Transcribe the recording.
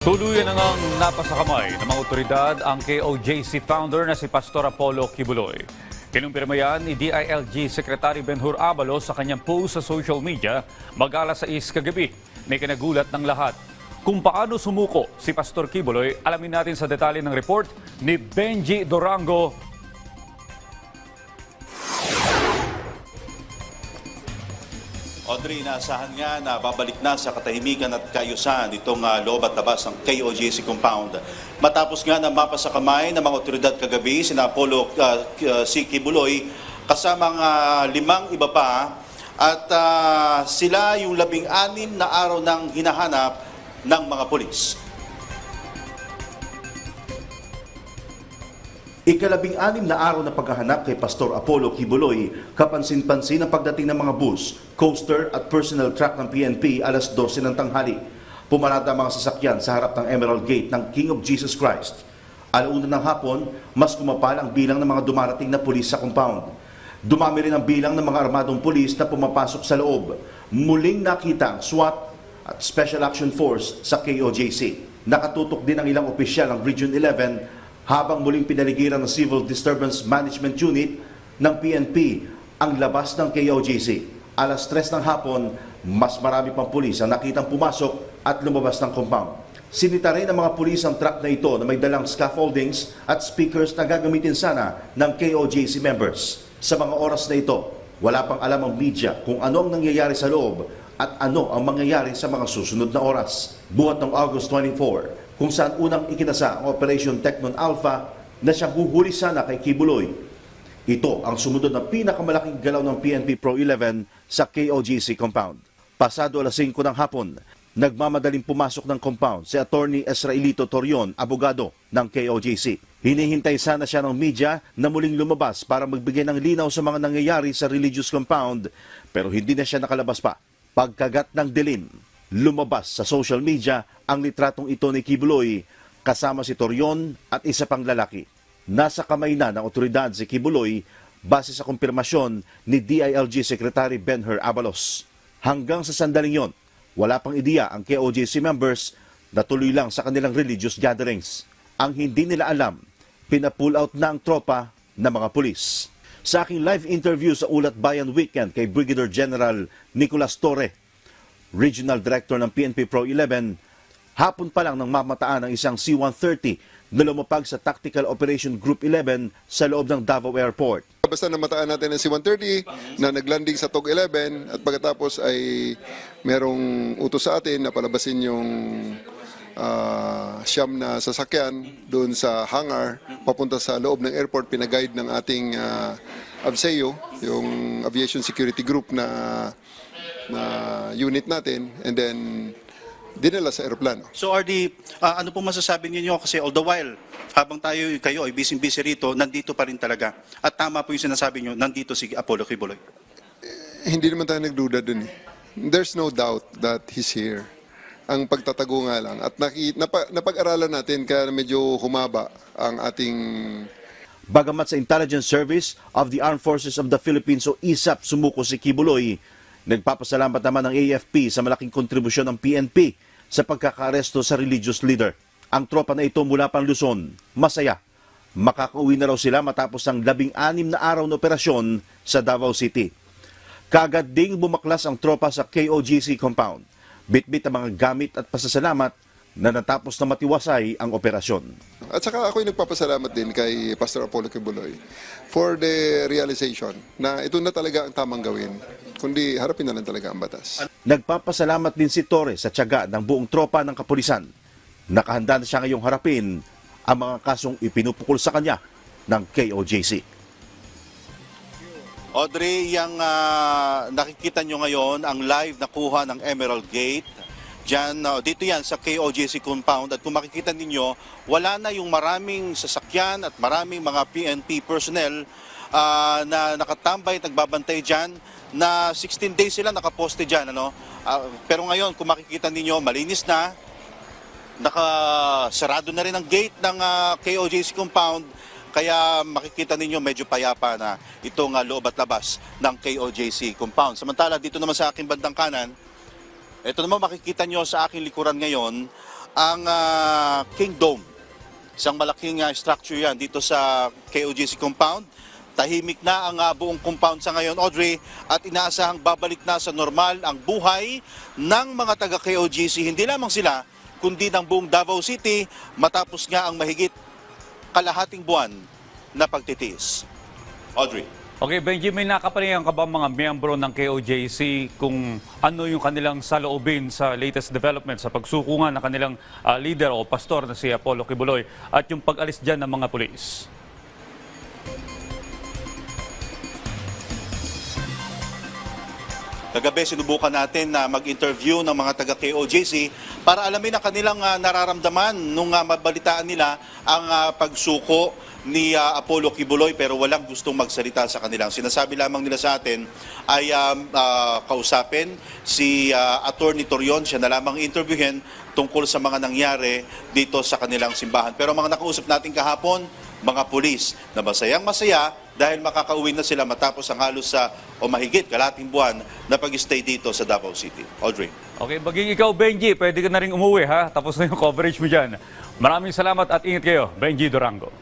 Tuluyan na ngang napasakamay ng mga otoridad ang KOJC founder na si Pastor Apollo Kibuloy. Kinumpirma yan ni DILG Secretary Benhur Abalos sa kanyang post sa social media mag-alas 6 kagabi. May kinagulat ng lahat. Kung paano sumuko si Pastor Kibuloy, alamin natin sa detalye ng report ni Benji Dorango Audrey, inaasahan nga na babalik na sa katahimikan at kaayusan itong uh, loob at labas ng KOJC compound. Matapos nga na mapa sa kamay ng mga otoridad kagabi, sina Apollo uh, uh, C. Kibuloy, kasama ang uh, limang iba pa, at uh, sila yung labing-anim na araw ng hinahanap ng mga polis. Ikalabing-anim na araw na paghahanap kay Pastor Apollo Kibuloy, kapansin-pansin ang pagdating ng mga bus, coaster at personal truck ng PNP alas 12 ng tanghali. Pumarada ang mga sasakyan sa harap ng Emerald Gate ng King of Jesus Christ. Alauna ng hapon, mas kumapal ang bilang ng mga dumarating na pulis sa compound. Dumami rin ang bilang ng mga armadong pulis na pumapasok sa loob. Muling nakita ang SWAT at Special Action Force sa KOJC. Nakatutok din ang ilang opisyal ng Region 11 habang muling pinaligiran ng Civil Disturbance Management Unit ng PNP ang labas ng KOJC. Alas 3 ng hapon, mas marami pang pulis ang nakitang pumasok at lumabas ng compound. Sinita rin ng mga pulis ang truck na ito na may dalang scaffoldings at speakers na gagamitin sana ng KOJC members. Sa mga oras na ito, wala pang alam ang media kung ano ang nangyayari sa loob at ano ang mangyayari sa mga susunod na oras. Buhat ng August 24, kung saan unang ikinasa ang Operation Technon Alpha na siyang huhuli sana kay Kibuloy. Ito ang sumunod na pinakamalaking galaw ng PNP Pro 11 sa KOGC compound. Pasado alas 5 ng hapon, nagmamadaling pumasok ng compound si Attorney Esraelito Torion, abogado ng KOGC. Hinihintay sana siya ng media na muling lumabas para magbigay ng linaw sa mga nangyayari sa religious compound pero hindi na siya nakalabas pa. Pagkagat ng dilim, lumabas sa social media ang litratong ito ni Kibuloy kasama si Torion at isa pang lalaki. Nasa kamay na ng otoridad si Kibuloy base sa kumpirmasyon ni DILG Secretary Benher Abalos. Hanggang sa sandaling yon, wala pang ideya ang KOJC members na tuloy lang sa kanilang religious gatherings. Ang hindi nila alam, pinapull out na ang tropa ng mga pulis. Sa aking live interview sa Ulat Bayan Weekend kay Brigadier General Nicolas Torre, Regional Director ng PNP Pro 11, hapon pa lang nang mamataan ang isang C-130 na lumapag sa Tactical Operation Group 11 sa loob ng Davao Airport. Basta namataan natin ang C-130 na naglanding sa TOG 11 at pagkatapos ay merong utos sa atin na palabasin yung ah, siyam na sasakyan doon sa hangar papunta sa loob ng airport pinaguide ng ating uh, ABSEO, yung Aviation Security Group na na unit natin and then dinala sa aeroplano. So RD, ah, ano po masasabi ninyo kasi all the while, habang tayo kayo ay busy-busy rito, nandito pa rin talaga. At tama po yung sinasabi nyo, nandito si Apollo Kibuloy. hindi naman tayo nagduda dun eh. There's no doubt that he's here. Ang pagtatago nga lang. At naki, napa, napag-aralan natin kaya medyo humaba ang ating Bagamat sa Intelligence Service of the Armed Forces of the Philippines o ISAP sumuko si Kibuloy, nagpapasalamat naman ng AFP sa malaking kontribusyon ng PNP sa pagkakaresto sa religious leader. Ang tropa na ito mula pang Luzon, masaya. Makakauwi na raw sila matapos ang labing-anim na araw na operasyon sa Davao City. Kagad ding bumaklas ang tropa sa KOGC compound. Bitbit ang mga gamit at pasasalamat na natapos na matiwasay ang operasyon. At saka ako'y nagpapasalamat din kay Pastor Apollo Kibuloy for the realization na ito na talaga ang tamang gawin. Kundi harapin na lang talaga ang batas. Nagpapasalamat din si Torres sa tiyaga ng buong tropa ng kapulisan. Nakahanda na siya ngayong harapin ang mga kasong ipinupukol sa kanya ng KOJC. Audrey, yung ah, nakikita nyo ngayon, ang live na kuha ng Emerald Gate, Diyan, ah, dito yan sa KOJC compound at kung makikita ninyo, wala na yung maraming sasakyan at maraming mga PNP personnel ah, na nakatambay, nagbabantay dyan na 16 days sila nakaposte dyan. Ano? Ah, pero ngayon, kung makikita ninyo, malinis na, nakasarado na rin ang gate ng ah, KOJC compound kaya makikita ninyo medyo payapa na itong ah, loob at labas ng KOJC compound. Samantala dito naman sa aking bandang kanan, ito naman makikita nyo sa aking likuran ngayon ang ah, King. Isang malaking ah, structure yan dito sa KOGC compound. Tahimik na ang ah, buong compound sa ngayon, Audrey, at inaasahang babalik na sa normal ang buhay ng mga taga KOGC. Hindi lamang sila, kundi ng buong Davao City matapos nga ang mahigit kalahating buwan na pagtitiis. Audrey. Okay, Benji, may nakapanayan ka ba mga miyembro ng KOJC kung ano yung kanilang saloobin sa latest development sa pagsukungan ng kanilang ah, leader o pastor na si Apollo Kibuloy at yung pag-alis dyan ng mga pulis? Kagabi sinubukan natin na mag-interview ng mga taga KOJC para alamin ang kanilang ah, nararamdaman nung ah, mabalitaan nila ang ah, pagsuko ni ah, Apollo Kibuloy pero walang gustong magsalita sa kanilang. Sinasabi lamang nila sa atin ay um, ah, kausapin si ah, Attorney Torion, siya na lamang interviewin tungkol sa mga nangyari dito sa kanilang simbahan. Pero mga nakausap natin kahapon, mga pulis na masayang masaya dahil makakauwi na sila matapos ang halos sa o mahigit kalating buwan na pag-stay dito sa Davao City. Audrey. Okay, maging ikaw, Benji, pwede ka na rin umuwi ha. Tapos na yung coverage mo dyan. Maraming salamat at ingat kayo, Benji Durango.